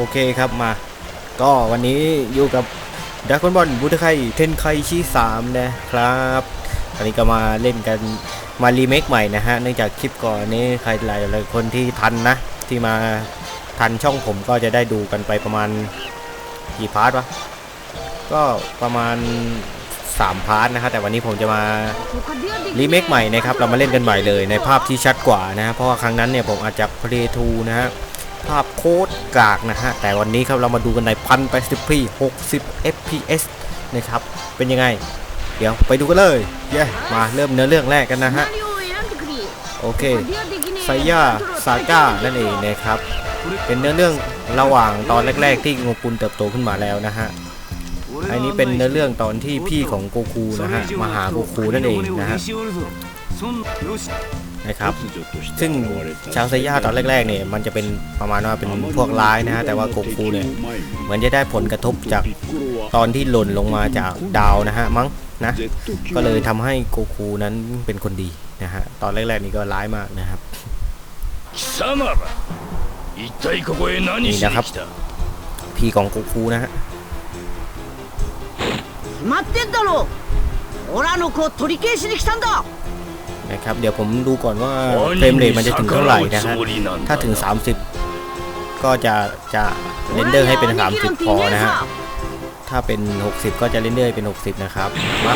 โอเคครับมา ก็วันนี้อยู่กับด a กบอลบูตไคเทนไคชิ3นะครับตอนนี้ก็มาเล่นกันมารีเมคใหม่นะฮะเนื่องจากคลิปก่อนนี้ใครหลายหลายคนที่ทันนะ ที่มาทันช่องผมก็จะได้ดูกันไปประมาณกี่พาร์ทวะก็ประมาณ 3 พาร์ทนะครับแต่วันนี้ผมจะมารีเมคใหม่นะครับเรามาเล่นกันใหม่เลยในภาพที่ชัดกว่านะฮะเพราะว่าครั้งนั้นเนี่ยผมอาจจะเพลย์ทูนะฮะ ภาพโคตรกากนะฮะ แต่วันนี้ครับเรามาดูกันในพันแปดสิบพีหกสิบ fps นะครับ เป็นยังไง เดี๋ยวไปดูกันเลยเย้มาเริ่มเนื้อเรื่องแรกกันนะฮะ โอเคไซย่าซาก้านั่นเองนะครับ เป็นเนื้อเรื่องระหว่างตอนแรก ๆ ที่โงกุลเติบโตขึ้นมาแล้วนะฮะอันนี้เป็นเนื้อเรื่องตอนที่พี่ของโกคูนะฮะมาหาโกคูนั่นเองนะฮะ นะครับ ซึ่งชาวไซย่าตอนแรกๆเนี่ยมันจะเป็นประมาณว่าเป็นพวกร้ายนะฮะแต่ว่าโกคูเนี่ยเหมือนจะได้ผลกระทบจากตอนที่หล่นลงมาจากดาวนะฮะมั้งนะก็เลยทำให้โกคูนั้นเป็นคนดีนะฮะตอนแรกๆนี่ก็ร้ายมากนะครับ 貴様ら一体ここへ何しに来た พี่ของโกคูนะฮะ 決まってんだろオラの子を取り返しに来たんだ นะครับเดี๋ยวผมดูก่อนว่าเฟรมเรทมันจะถึงเท่าไหร่นะครับถ้าถึง 30 ก็จะจะเรนเดอร์ให้เป็น 30 พอนะฮะถ้าเป็น 60 ก็จะเรนเดอร์เป็น 60 นะครับมา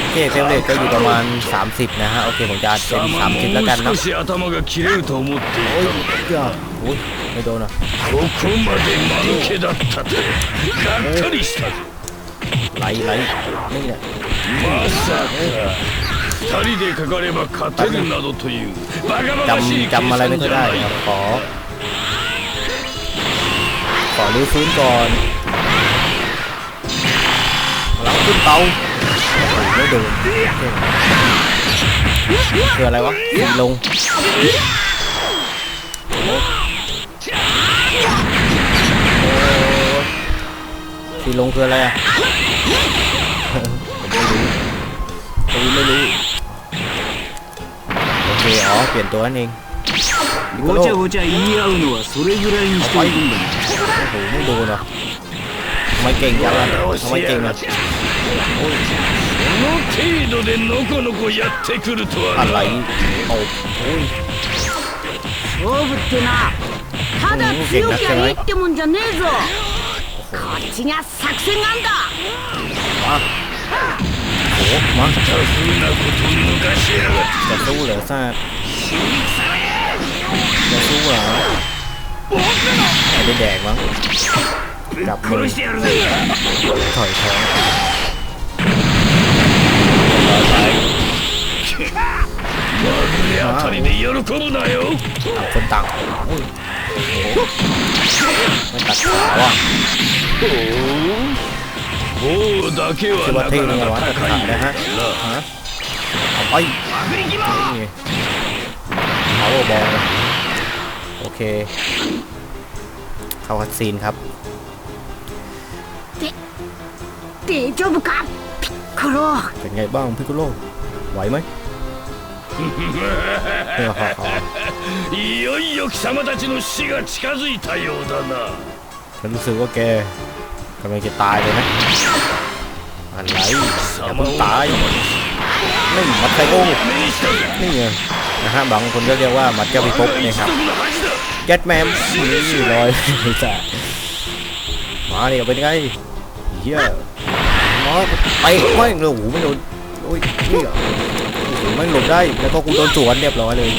โอเคเฟรมเรทก็อยู่ประมาณ 30 นะฮะโอเคผมจะเป็น30 แล้วกันนะโอ้ยโอ้ยไม่โดนอะไหลไหลนี่แหละ 人でかかれば勝てるなどというバカバカしい จำ 計 จำอะไร 算 ไม่ じ ค่อย ゃ ได้ ない ครับขอ ขอรื้อฟื้นก่อนเราขึ้นเตาไม่โดนคืออะไรวะลงสีลงคืออะไรอ่ะ ผมไม่รู้ผมไม่รู้ โอ เค อ๋อ เปลี่ยนตัวนั่นเองนิโค ご โล ちゃごちゃ言い合うのはそれぐらいにしておくんだ โอ้โหไม่โดนเหรอทำไมเก่งจังอ่ะทำไมเก่งอ่ะ この程度でのこのこやってくると อะ は ไร な โอ้โห 勝負ってなただ強きゃいいってもんじゃねえぞこっちには作戦があんだ โอ้โห มัาจะสู้เหรอซาดจะสู้เหรอไอ้แดงมั้งจับมือถอยท้องคนต่างโอ้โหไม่ตัดขาว่ะ 王だけ คิด は ว่า な เท่ か ยังไง な วะ か ตัด 高 ขาย นะฮะ な ฮะเอาไปนี่เอาบอลโอเค เข้าคัดซีนครับ 大丈夫かピッコロ เป็นไงบ้างพิกโกโลไหวไหม いよいよ貴様たちの死が近づいたようだな ฉันรู้สึกว่าแกก ำลังจะตายเลยนะอะไรอย่าเพิ่งตายนี่มัดไซโก้นี่ไงนะฮะบางคนก็เรียกว่ามัดแก้วพิภพนะครับแก๊สแมมนี่ลอยจ้ะมาเนี่ยเป็นไงเฮียมาไปไม่เลยโอ้โไม่โดนโอ้ยนี่อ่ไม่หลบได้แล้วก็กูโดนสวนเรียบร้อยเลย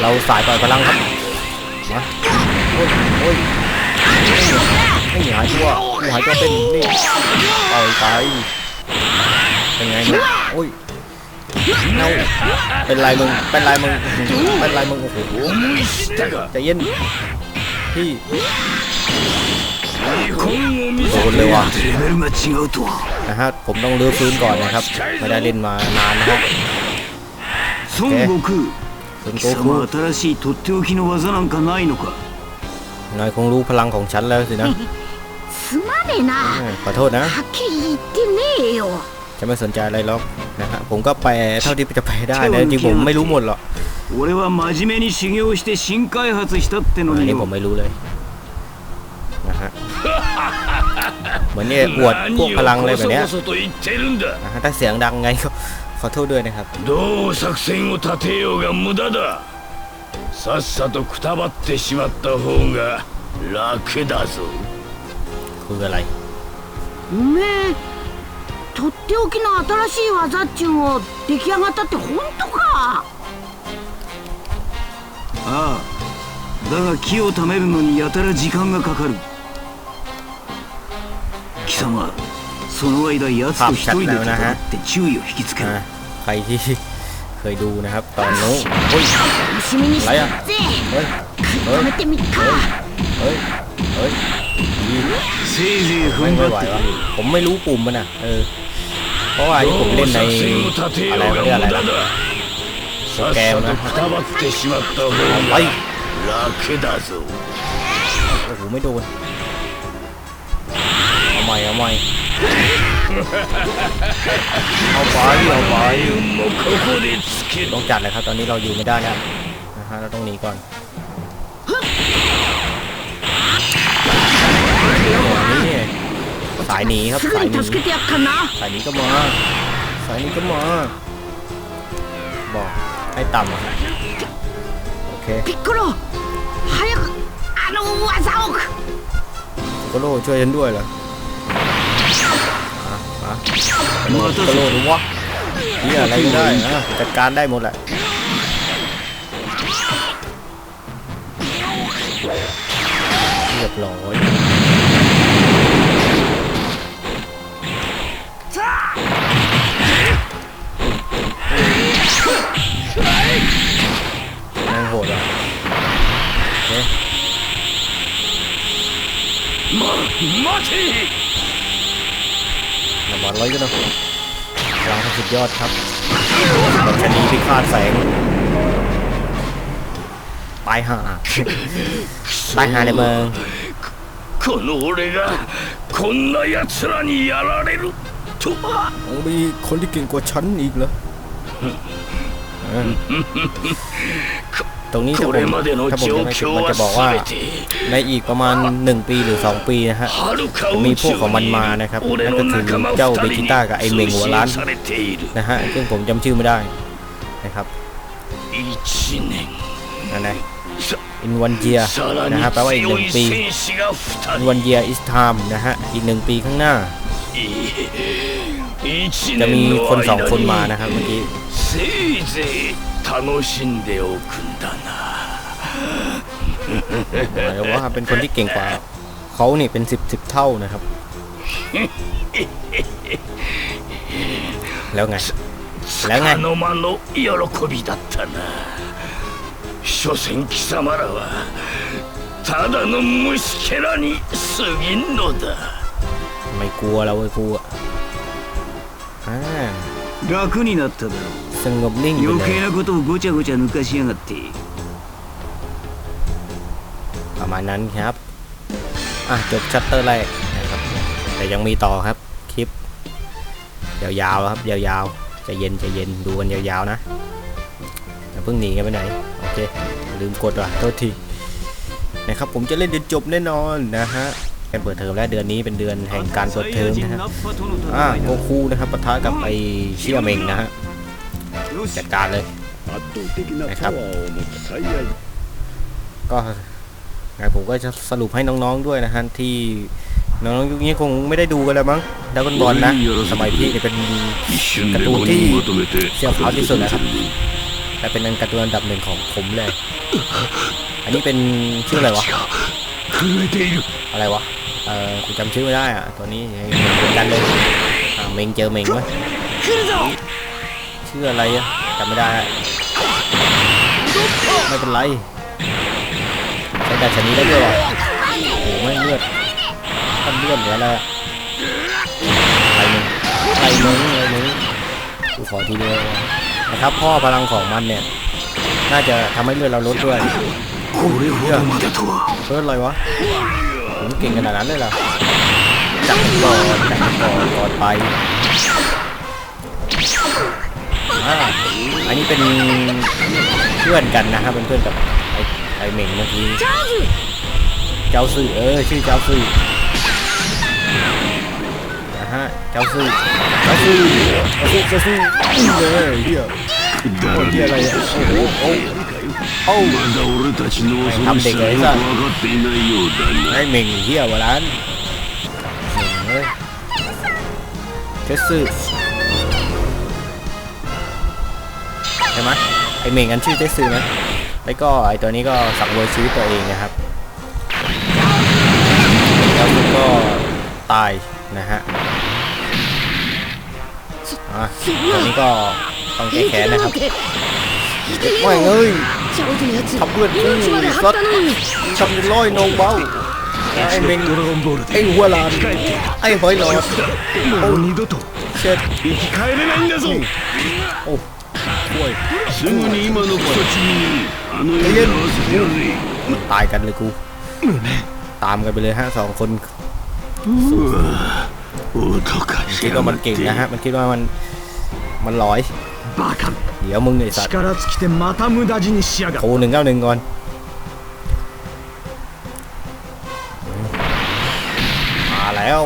เราสายปล่อยพลังครับ อ้ยโอ้ยไม่หายตัวกูหายตัวเป็นนี่ต่อยไปเป็นไงเนี่ยโอ้ยเน่าเป็นไรมึงเป็นไรมึงเป็นไรมึงโอ้โห 思い知ったか ใจเย็นพี่ 見本を見 โด せ นเลยว่ะ レベルが違うとは นะฮะผมต้องรื้อฟื้นก่อนนะครับ ไม่ได้เล่นมานานนะฮะ 孫悟空 คุณ 貴 โกคู 様新しいとっておきの技なんかないのか นายคงรู้พลังของฉันแล้วสินะ すまねえな เออขอโทษนะ はっきり言ってねえよ จะไม่สนใจอะไรหรอกนะฮะผมก็แปลเท่าที่จะแปลได้นะจริงๆผมไม่รู้หมดหรอก 俺は真面目に修行して新開発したっての อัน に นี้ よ ผมไม่รู้เลยนะฮะเหมือนเนี่ยอวดพวกพลังอะไรแบบเนี้ย こそこそと言ってるんだ นะฮะถ้าเสียงดังไงก็ขอโทษด้วยนะครับ どう作戦を立てようが無駄だ さっさとくたばってしまった方が楽だぞ คืออะไร おめえとっておきの新しい技っちゅうんを出来上がったって本当かああだが木を貯めるのにやたら時間がかかる貴様その間奴と一人で戦って注意を引きつけろ อ่าใครที่ เค ยดูนะครับ ตอนนู้นอะไรอะเฮ้ยเฮ้ยเฮ้ยเฮ้ยไม่ไหววะผมไม่รู้ปุ่มมันอะเออเพราะว่าที่ผมเล่นในอะไรเรียกอะไรนะแกมนะไปโอ้โหไม่โดนเอาใหม่เอาใหม่เอาไปเอาไป ต้องจัดเลยครับ ตอนนี้เราอยู่ไม่ได้แล้วนะฮะเราต้องหนีก่อนนี่สายหนีครับสายหนีสายหนีก็มาสายหนีก็มาบอกให้ต่ำโอเคพิกโโร่ให้อานุวกโร่ช่วยฉันด้วยเหรอมามาโกโร่หวะ นี่อะไรก็ได้นะจัดการได้หมดแหละเรียบร้อยแม่งโดอะเฮ้ยม้กันนะ พลังสุดยอดครับดัชนีพิฆาตแสงตายห่าตายห่าในเมือง この俺がこんな奴らにやられるとは ยังมีคนที่เก่งกว่าฉันอีกเหรอเออ ตรงนี้ถ้าผมถ้าผมจะไม่ผิดมันจะบอกว่าในอีกประมาณ 1 ปีหรือ 2 ปีนะฮะมีพวกของมันมานะครับนั่นก็คือเจ้าเบจิต้ากับไอเมงหัวล้านนะฮะซึ่งผมจำชื่อไม่ได้นะครับนั่นนะอินวันเยียนะฮะแปลว่าอีกหนึ่งปีอินวันเยียอิสไทมนะฮะอีกหนึ่งปีข้างหน้า จะมีคนสองคนมานะครับเมื่อกี้ 楽しんでおくんだな หมายว่าเป็นคนที่เก่งกว่าเขานี่เป็นสิบสิบเท่านะครับ แล้วไง แล้วไง つかの間の喜びだったな所詮貴様らはただの虫けらに過ぎんのだ ไม่กลัวเราเลยกลัวอ่า 楽になっただろ สงบนิ่งอยู่เลยประมาณนั้นครับ อะจบชัตเตอร์แรกนะครับ แต่ยังมีต่อครับคลิป ยาวๆครับ ยาวๆจะเย็นจะเย็นดูกันยาวๆนะเพิ่งหนีกันไปไหน โอเค ลืมกดว่ะโทษทีนะครับผมจะเล่นจนจบแน่นอนนะฮะการเปิดเทอมและเดือนนี้เป็นเดือนแห่งการเปิดเทอมนะฮะอะโกคูนะครับปะทะกับไอเชียเมงนะฮะ จัดการเลยนะครับก็งานผมก็จะสรุปให้น้องๆด้วยนะฮะที่น้องๆยุคนี้คงไม่ได้ดูกันแล้วมั้งดักบอลนะสมัยพี่เนี่ยเป็นการ์ตูนที่เสียขาที่สุดนะครับแต่เป็นการ์ตูนอันดับหนึ่งของผมเลย อันนี้เป็นชื่ออะไรวะอะไรวะเออกูจำชื่อไม่ได้อะตัวนี้เหมือนกันเลยเมงเจอเมงไหม ชื่ออะไรจำไม่ได้ ไม่เป็นไรใช้ดาบชนิดได้ด้วยหรอโอ้ไม่เลือดท่านเลือดเหลือแล้วไปมึงไปมึงไปมึงกูขอทีเดียวนะครับพ่อพลังของมันเนี่ย น่าจะทำให้เลือดเราลดด้วยเลือดเพิ่มอะไรวะผมเก่งขนาดนั้นเลยเหรอจับก่อนจับก่อนก่อนไป อันนี้เป็นเพื่อนกันนะฮะเป็นเพื่อนกับไอ้ไอ้เหม่งเมื่อกี้เจ้าซื่อเออชื่อเจ้าซื่อนะฮะเจ้าซื่อเจ้าซื่อเจ้าซื่อเจ้าซื่อเยเฮียโคตเฮียอะไรอะโอ้โหโอ้โอ้ทำเด็กเลยสัสไอ้เหม่งเฮียวะร้านเฮ้ยเจ้าซื่อ ช่ไหมไอเมงอันชื่อเจสซือนะแล้วก็ไอตัวนี้ก็สังเวยชีวิตตัวเองนะครับแล้วมันก็ตายนะฮะอะตัวนี้ก็ต้องแก้แค้นนะครับไม่เอ้ยทำเพื่อนกูสัตว์ทำเป็นร้อยนองเบาไอ้เมงเริ่มโดนไอ้หัวลานไอ้หอยหลอดโอ้เช็ดโอ้ すぐに今のクソチビにあの世で会わせてやるぜ ตายกันเลยกู ตามกันไปเลยฮะสองคน 愚かし คิดว่ามันเก่งนะฮะ มันคิดว่ามันมันร้อย バカ เดี๋ยวมึงไอ้สัตว์ 力尽きてまた無駄死にしやがっ โทรหนึ่งเก้าหนึ่งก่อนมาแล้ว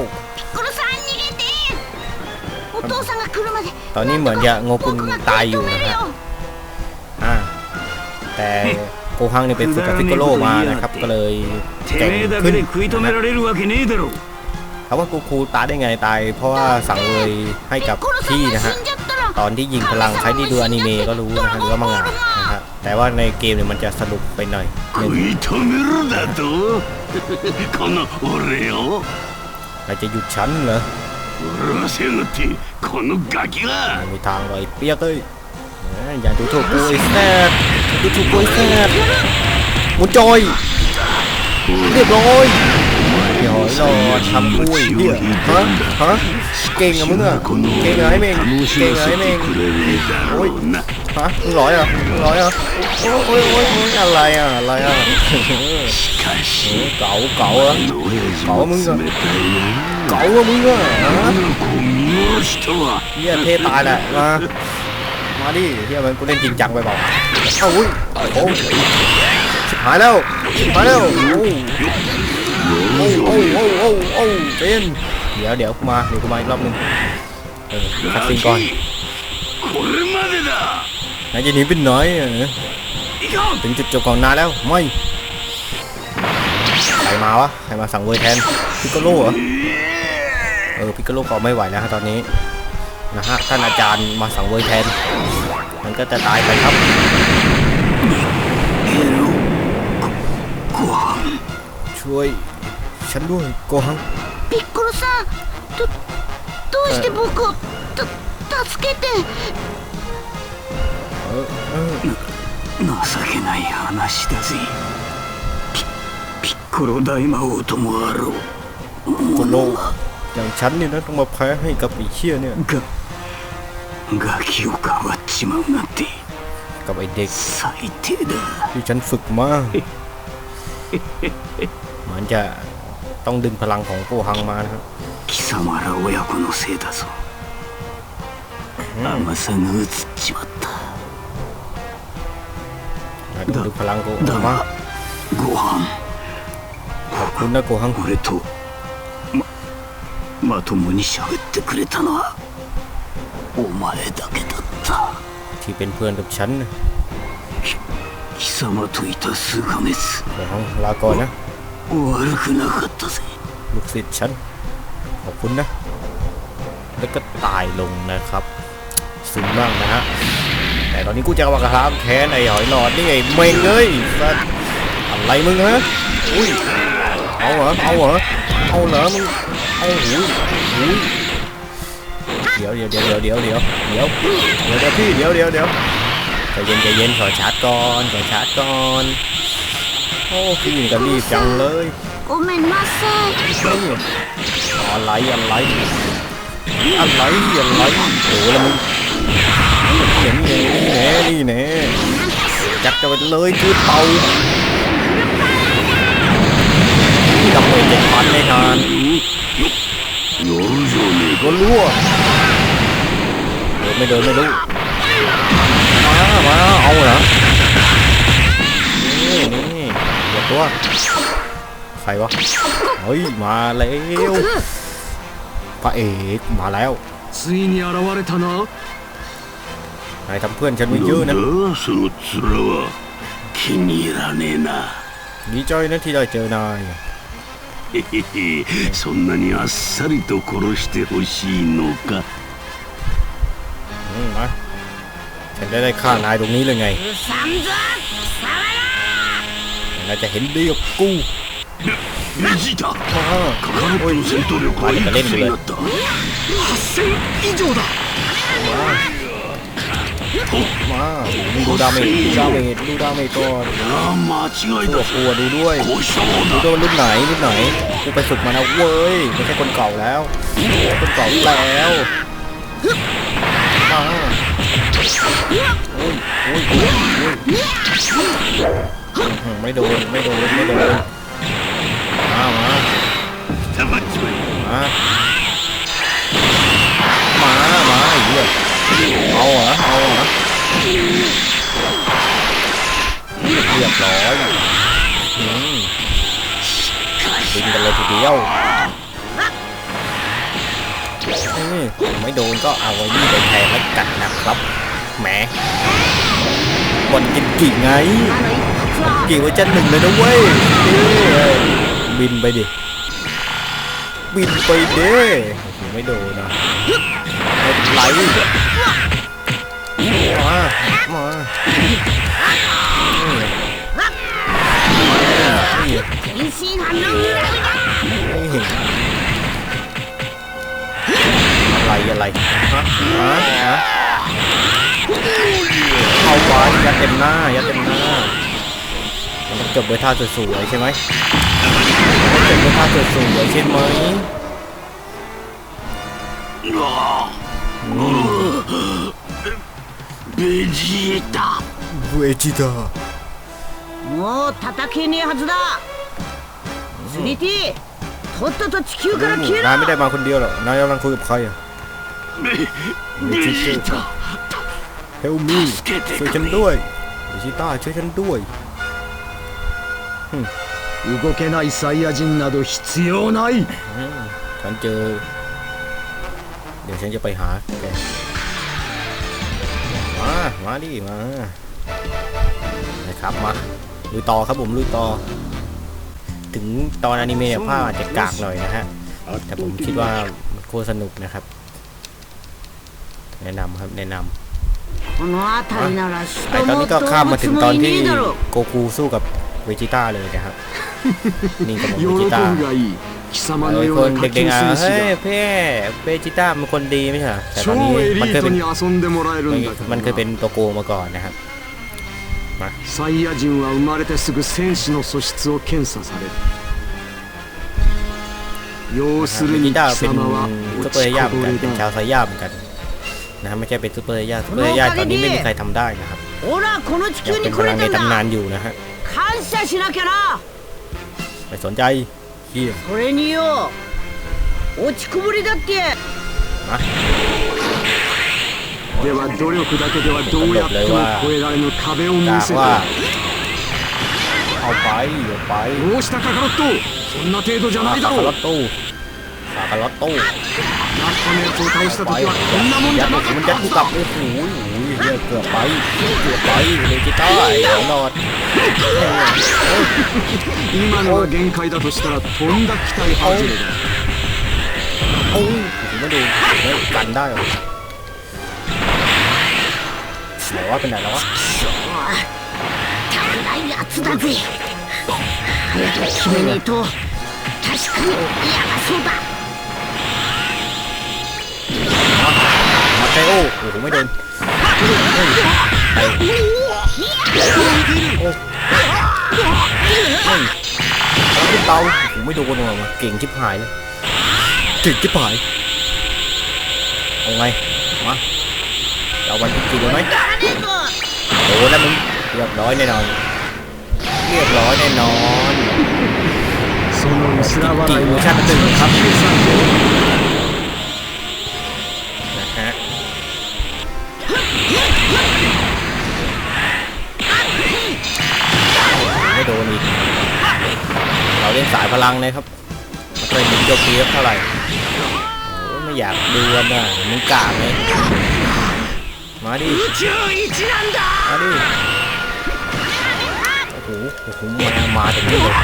ตอนนี้เหมือนจะโงกุลตายอยู่นะฮะอ่าแต่โกฮังเนี่ยเป็นฝึกกับฟิโกโลมานะครับก็เลยเก่งขึ้นถามว่ากูคูตายได้ไงตาย เพราะว่าสั่งเลยให้กับพี่นะฮะตอนที่ยิงพลังใช้ที่ดูอนิเมะก็รู้นะฮะหรือว่ามังงะนะฮะแต่ว่าในเกมเนี่ยมันจะสรุปไปหน่อยเราจะหยุดชั้นเหรอ 笑わせやがってこのガキが ไม่มีทางเลยเปียกเลยเอ้ยอย่าดูถูกกูไอ้แซ่ดดูถูกกูไอ้แซ่ดหมุนจอยเรียบร้อย เดี๋ยวรอทำกุ้ยเดี๋ยวฮะฮะเก่งอะมึงอะเก่งเหไอ้เมงเก่งเหไอ้เมงโอ้ยฮะมึงร้อยอะมึร้อยอะโอ้ยโอ้ยโอ้ยอะไรอะอะไรอะเก่าเก่าอะเก่ามึงอะเก่ามึงอะเฮียเท่ตายแหละมามาดิเฮียมันกูเล่นจริงจังไปบอกเอ้าวุ้ยโอ้ยหายแล้วหายแล้ว เดี๋ยวเดี๋ยวกูมาเดี๋ยวกูมาอีกรอบนึงเออคัดซิงก่อนนายจะหนีไปไหน่อยถึงจุดจบของนาแล้วไม่ใครมาวะใครมาสั่งเวอรแทนพิกโกโลเหรอเออพิกโกโลก็ไม่ไหวแล้วตอนนี้นะฮะท่านอาจารย์มาสั่งเวอรแทน มันก็จะตายไปครับช่วย ฉันด้วยโกหัง ピッコロさんどどうして僕をた助けて เออเออ 情けない話だぜピピッコロ大魔王ともあろう โกโลอย่างฉันเนี่ยนะต้องมาแพ้ให้กับไอ้เชี่ยเนี่ย がガキをかばっちまうなんて กับไอ้เด็ก 最低だ ที่ฉันฝึกมามันจะ ต้องดึงพลังของโกหังมานะครับ 貴様ら親子のせいだぞ甘さが移っちまった นะต้องดึงพลังโกหั だ งมา がご飯 ขอบคุณนะโกหัง 俺とままともに喋ってくれたのはお前だけだった ที่เป็นเพื่อนกับฉันนะ 貴様といた数ヶ月 โกหังลาก่อนนะ 悪くなかったぜ ลูกศิษย์ฉันขอบคุณนะ แล้วก็ตายลงนะครับซึ้งมากนะฮะแต่ตอนนี้กูจะมากระทำแค้นไอ้หอยหลอดนี่ไอ้เมงเลยสัสอะไรมึงฮะอุ้ยเอาเหรอเอาเหรอเอาเหรอมึงเอาหูยหูยเดี๋ยวเดี๋ยวเดี๋ยวเดี๋ยวเดี๋ยวเดี๋ยวเดี๋ยวเดี๋ยวพี่เดี๋ยวเดี๋ยวเดี๋ยวใจเย็นใจเย็นขอชาร์จก่อนขอชาร์จก่อนโ โอ้พี่กันรีบจังเลยโกเมนมาเซ่อะไรอะไรอะไรอะไรโอ้แล้วมันเห็นเนี่แน่นี่แน่จับจะไปเลยคือเต่าดับเบิลเจ็ดพันในงานก็รั่วเดินไม่เดินไม่รู้มามาเอาเหรอ วะใครวะเฮ้ยมาแล้วพระเอกมาแล้ว ついに現れたな นายทำเพื่อนฉันไว้เยอะ な นะ んだその面は気に入らねえな ดีใจนะที่ได้เจอนาย へへへそんなにあっさりと殺してほしいのか อืมมาฉันได้ได้ฆ่านายตรงนี้เลยไง さんぞさらら นายจะเห็นดีกับกู ベジータ มา カカロットの戦闘力はいくつになった以上だ มาดูดาเมจดูดาเมจดูดาเมจก่อน ああ間違い ตัว だ กลัวดูด้วย 故障 ดู だ ด้วยรุ่นไหนรุ่นไหนกูไปฝึกมาแล้วเว้ยไม่ใช่คนเก่าแล้วคนเก่าแล้วมาโอ้ยโอ้ย ไม่โดนไม่โดนไม่โดนมามามามามาอ้เหี้ยเอาเหรอเอาเหรอเรียบร้อยอืมดึงกันเลยทีเดียวไม่โดนก็เอาไว้นี่ไปแทนแล้วกัดนะครับแหมบอลกินกี่ไง กี่เวอร์ชันหนึ่งเลยนะเว้ยบินไปดิ บินไปเด้ไม่โดนนะไหลมามาอะไรอะไรฮะฮะเอาไว้ยาเต็มหน้ายัเต มันต้องจบด้วยท่าสวยๆใช่ไหมมันต้องจบด้วยท่าสวยๆใช่ไหม うわベジータ เวจิตา もう叩けねえはずだ 3T とっとと地球から消え นาย ろ ไม่ได้มาคนเดียวหรอกนายกำลังคุยกับใครอะ ベベジータ เฮลมี่ 助けて ช่วย く ฉัน れ ด้วยเวจิต้าช่วยฉันด้วย 動けないサイヤ人など必要ない ฉันเจอ เดี๋ยวฉันจะไปหาแกมา มาดิ มา นะครับ มาลุยต่อครับผมลุยต่อ ถึงตอนอนิเมะเนี่ยภาพอาจจะกากหน่อยนะฮะ แต่ผมคิดว่ามันโคตรสนุกนะครับ แนะนำครับ แนะนำ この辺りなら ไอ 人 ตอน も นี้ก็ข้ามมาถึง 動 ตอ 物 น もい ที่ ねえだろ โกคูสู้กับ เวจิต้าเลยนะครับ นี่กับ 喜 เว ぶ จิต้า がいい貴様の เอ้ย よ ค うんな下 เด็ก 級 ๆอ่ะ 戦士 เฮ้ย が เพ่เวจิต้ามันคนดีไม่ใช่เหรอแต่ตอน 超 นี้ エリ มันเคย ート เป็น に遊んでもらえる มัน んだか มัน ら เคยเป็น な ตัวโกมาก่อนนะครับ サイヤ人は生まれてすぐ戦士の素質を検査される要す เว る จิ に ต้า 貴 เป็น 様は ซุ 落 ปเปอร์ ち เย่า こ เหมือนกัน ぼ เป็น れ ชาว だ ไซย่าเหมือนกันนะฮะไม่ใช่เป็นซุปเปอร์เย่าซุปเปอร์เย่าตอนนี้ไม่มีใครทำได้นะครับ ほらこの地 ยัง 球 เป็ に น 来 พ れ ลังใน たん ตำนาน だ อยู่นะฮะ 感謝しなきゃな ไม่สนใจเฮีย それによ落ちこぼれだって มา では努力だけではどうやっても越えられぬ壁を見 กา せ ว่า て เอาไปเอาไป どうしたカカロットそんな程度じゃないだ คา ろ ร์ล う อต ตู้คาร์ลอตตู้ ラッパのやつを倒した ไป 時はこんなもんじ ยั ゃ ด な มัน か ยัด っ กู た กลับ はず โอ้โหโอ้โหเฮียเกือบไปเกือบไปเวจิต้าไอ้หัวหลอด 今のが限界だとしたらとんだ期待外れだ โอ้ยผมไม่ดูไม่กันได้เหรอไหนว่าเป็นไหนแล้ววะ 危ないやつだぜ早く決めねえと確かに嫌がそうだ โอโอ้โหไม่โดนโอ้ขึ้นเตาโอ้ไม่โดนหรอกเก่งชิบหายเลยเก่งชิบหายเอาไงมาเอาวันที่กี่เลยไหมโอ้โหแล้วมึงเรียบร้อยแน่นอนเรียบร้อยแน่นอนกี่เวอร์ชันหนึ่งครับ สายพลังนะครับไม่เคยเห็นโยกีเท่าไหร่โอ้ไม่อยากดูนะมึงกากเลยมาดิมาดิโอ้โหโอ้โหมามาถึงนี่เลย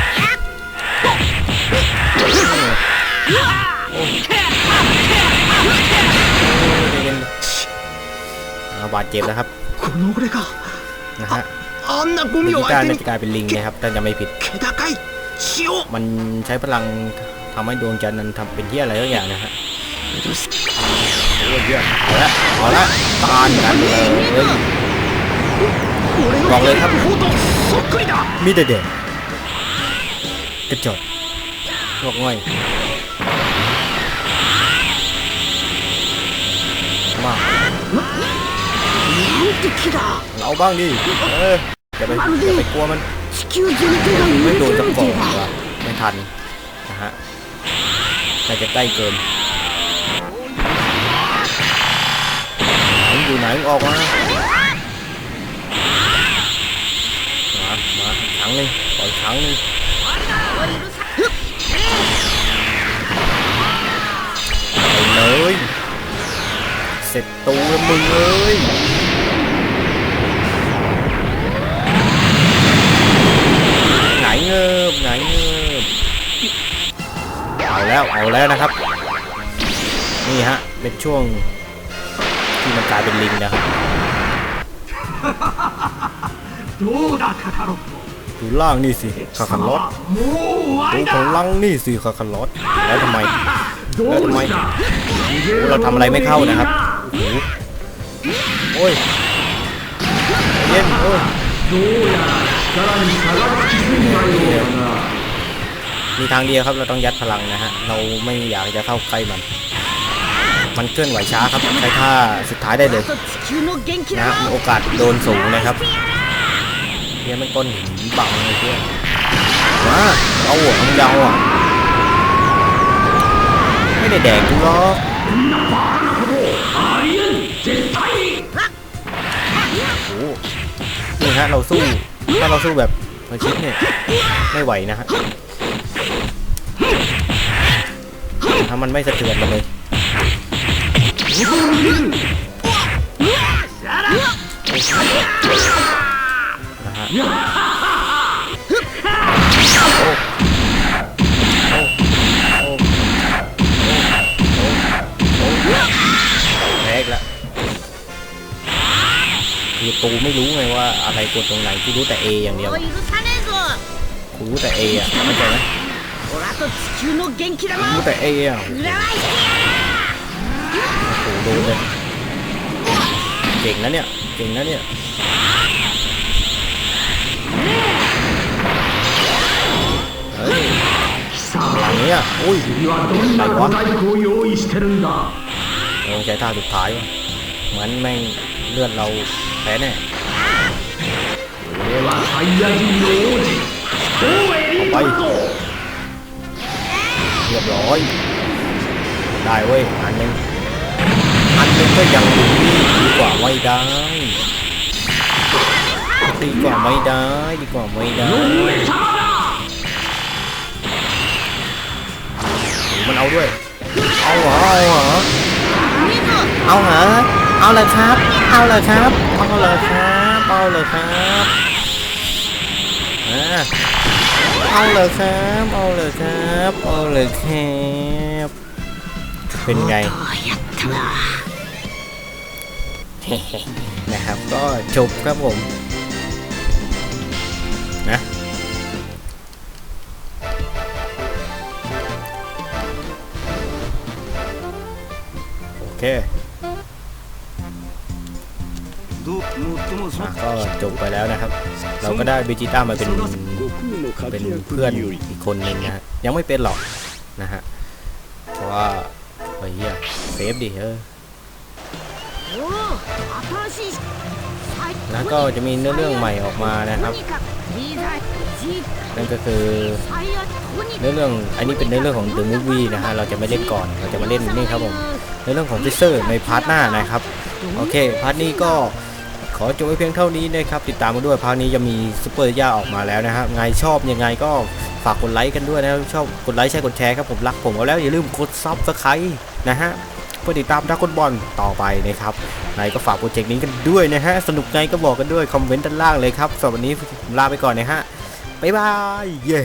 โอ้บาดเจ็บนะครับนะฮะอันนั้นกุมิโอไอเทมกลายเป็นลิงนะครับถ้าจะไม่ผิด มันใช้พลังทำให้ดวงจันทร์นั้นทำเป็นที่อะไรสักอย่างนะฮะเยอะเอาละเอาละตานกันเลยบอกเลยครับ มีแต่เด็กกระจกพวกง่อยมาเราบ้างดิเอออย่ไปอย่ไปกลัวมัน ไม่โดนจะปอกว่ะไม่ทันนะฮะแต่จะใกล้เกินมันอยู่ไหนนออกมามามาขังเลยปล่อยขังเลยไปเลย เสร็จตัวมึงเลย เงิบหงายเงิบเอาแล้วเอาแล้วนะครับ นี่ฮะเป็นช่วงที่มันกลายเป็นลิงนะครับดูดาคาคารดูล่างนี่สิคาคันลอดดูพลังนี่สิคาคันลอดแล้วทำไมแล้วทำไมเราทำอะไรไม่เข้านะครับโอ้ยเย็นโอ้ย มีทางเดียวครับเราต้องยัดพลังนะฮะเราไม่อยากจะเข้าใกล้มัน มันเคลื่อนไหวช้าครับใช้ท่าสุดท้ายได้เลยนะมีโอกาสโดนสูงนะครับเฮียมันก้นหินบังเลยเพื่อนว้าเอาหัวมึงยาอะไม่ได้แดกกูหรอกนี่ฮะเราสู้ ถ้าเราสู้แบบประชิดเนี่ยไม่ไหวนะฮะถ้ามันไม่สะเทือนมาเลยนะฮะ ตูไม่รู้ไงว่าอะไรกดตรงไหนตูรู้แต่ A อย่างเดียวกูรู้แต่ A อะเข้าใจไหมรู้แต่ A อะโอ้โหโดนเลยเก่งนะเนี่ยเก่งนะเนี่ยเฮ้ยอะไรเนี่ยอุ้ยอะวะลงใจท่าสุดท้ายวะเหมือนแม่งเลือดเรา พ้แน่ไปเรียบร้อย ได้เว้ยอันนึงอันนึงก็ยังดีดีกว่าไม่ได้ ดีกว่าไม่ได้ดีกว่าไม่ได้มันเอาด้วย เอาเหรอเอาเหรอเอาเหรอเอาเลยครับ เอาเลยครับเอาเลยครับเอาเลยครับเอาเลยครับเอาเลยครับเอาเลยครับเป็นไงนะครับก็จบครับผมนะโอเค ก็จบไปแล้วนะครับ เราก็ได้เบจิต้ามาเป็นเป็นเพื่อนอีกคนหนึ่งนะยังไม่เป็นหรอกนะฮะเพราะว่าเฮียเซฟดิเออแล้วก็จะมีเนื้อเรื่องใหม่ออกมานะครับ นั่นก็คือเนื้อเรื่องอันนี้เป็นเนื้อเรื่องของเดอะมูฟวี่นะฮะเราจะไม่เล่นก่อนเราจะมาเล่นนี่ครับผมเนื้อเรื่องของฟิเซอร์ในพาร์ทหน้านะครับ โอเค พาร์ทนี้ก็ ขอจบไว้เพียงเท่านี้นะครับ ติดตามมาด้วยพาร์ทนี้จะมีซูเปอร์ย่าออกมาแล้วนะครับไงชอบยังไงก็ฝากกดไลค์กันด้วยนะครับชอบกดไลค์ใช่กดแชร์ครับผมรักผมเอาแล้วอย่าลืมกดซับสไครต์นะฮะเพื่อติดตามดักคนบอลต่อไปนะครับไหนก็ฝากโปรเจกต์นี้กันด้วยนะฮะสนุกไงก็บอกกันด้วยคอมเมนต์ด้านล่างเลยครับสำหรับวันนี้ผมลาไปก่อนนะฮะบ๊ายบายเย้